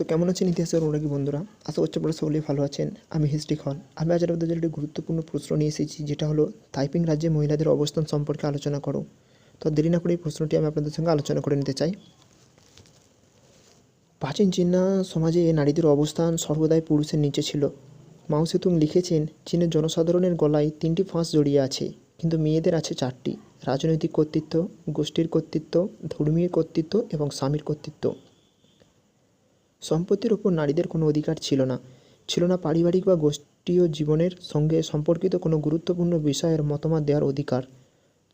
তো কেমন আছেন ইতিহাসের অনুরাগী বন্ধুরা? আশা করছি আপনারা সকলেই ভালো আছেন। আমি হিস্ট্রি খন আমি আজ আপনাদের একটি গুরুত্বপূর্ণ প্রশ্ন নিয়ে এসেছি, যেটা হলো তাইপিং রাজ্যে মহিলাদের অবস্থান সম্পর্কে আলোচনা করো। তো দেরি না করে এই প্রশ্নটি আমি আপনাদের সঙ্গে আলোচনা করে নিতে চাই। প্রাচীন চীনা সমাজে নারীদের অবস্থান সর্বদাই পুরুষের নিচে ছিল। মাও সেতুং লিখেছেন, চীনের জনসাধারণের গলায় তিনটি ফাঁস জড়িয়ে আছে, কিন্তু মেয়েদের আছে চারটি। রাজনৈতিক কর্তৃত্ব, গোষ্ঠীর কর্তৃত্ব, ধর্মীয় কর্তৃত্ব এবং স্বামীর কর্তৃত্ব। সম্পত্তির ওপর নারীদের কোনো অধিকার ছিল না। ছিল না পারিবারিক বা গোষ্ঠীয় জীবনের সঙ্গে সম্পর্কিত কোনো গুরুত্বপূর্ণ বিষয়ের মতামত দেওয়ার অধিকার।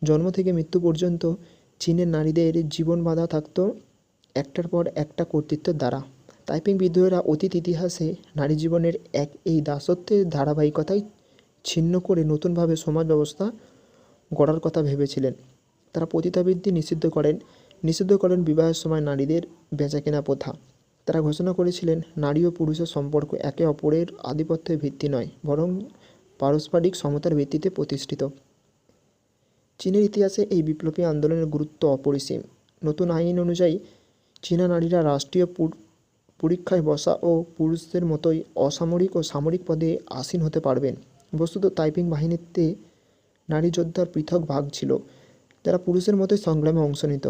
জন্ম থেকে মৃত্যু পর্যন্ত চীনের নারীদের জীবন বাঁধা থাকতো একটার পর একটা কর্তৃত্বের দ্বারা। টাইপিং বিদ্রোহীরা অতীত ইতিহাসে নারী জীবনের এক এই দাসত্বের ধারাবাহিকতাই ছিন্ন করে নতুনভাবে সমাজ ব্যবস্থা গড়ার কথা ভেবেছিলেন। তারা পতিতাবৃত্তি নিষিদ্ধ করেন। নিষিদ্ধ করেন বিবাহের সময় নারীদের বেচাকেনা প্রথা। তারা ঘোষণা করেছিলেন, নারী ও পুরুষের সম্পর্ক একে অপরের আধিপত্যের ভিত্তি নয়, বরং পারস্পরিক সমতার ভিত্তিতে প্রতিষ্ঠিত। চীনের ইতিহাসে এই বিপ্লবী আন্দোলনের গুরুত্ব অপরিসীম। নতুন আইন অনুযায়ী, চীনা নারীরা রাষ্ট্রীয় পরীক্ষায় বসা ও পুরুষদের মতোই অসামরিক ও সামরিক পদে আসীন হতে পারবেন। বস্তুত টাইপিং বাহিনীতে নারী যোদ্ধার পৃথক ভাগ ছিল। যারা পুরুষের মতোই সংগ্রামে অংশ নিত।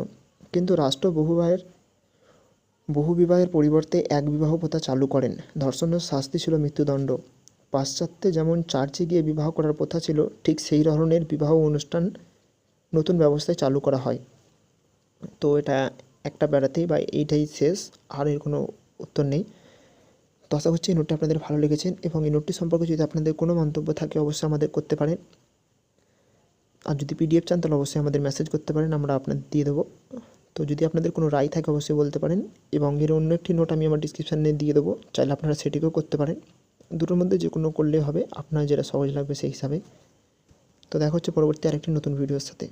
কিন্তু রাষ্ট্র বহুবাহের বহু বিবাহের পরিবর্তে এক বিবাহ প্রথা চালু করেন। ধর্ষণের শাস্তি ছিল মৃত্যুদণ্ড। পাশ্চাত্যে যেমন চার্চে গিয়ে বিবাহ করার প্রথা ছিল, ঠিক সেই ধরনের বিবাহ অনুষ্ঠান নতুন ব্যবস্থায় চালু করা হয়। তো এটা একটা বেড়াতেই বা এইটাই শেষ, আর এর কোনো উত্তর নেই। তো আশা করছি এই নোটটি আপনাদের ভালো লেগেছে এবং এই নোটটি সম্পর্কে যদি আপনাদের কোনো মন্তব্য থাকে অবশ্যই আমাদের করতে পারেন। আর যদি পিডিএফ চান তাহলে অবশ্যই আমাদের মেসেজ করতে পারেন, আমরা আপনাদের দিয়ে দেবো। তো যদি আপনাদের কোনো রায় থাকে অবশ্যই বলতে পারেন এবং এর অন্য একটি নোট আমি আমার ডিসক্রিপশানে দিয়ে দেবো। চাইলে আপনারা সেটিকেও করতে পারেন। দুটোর মধ্যে যে কোনো করলে হবে। আপনার যেটা সহজ লাগবে সেই হিসাবে। তো দেখা হচ্ছে পরবর্তী আরেকটি নতুন ভিডিওর সাথে।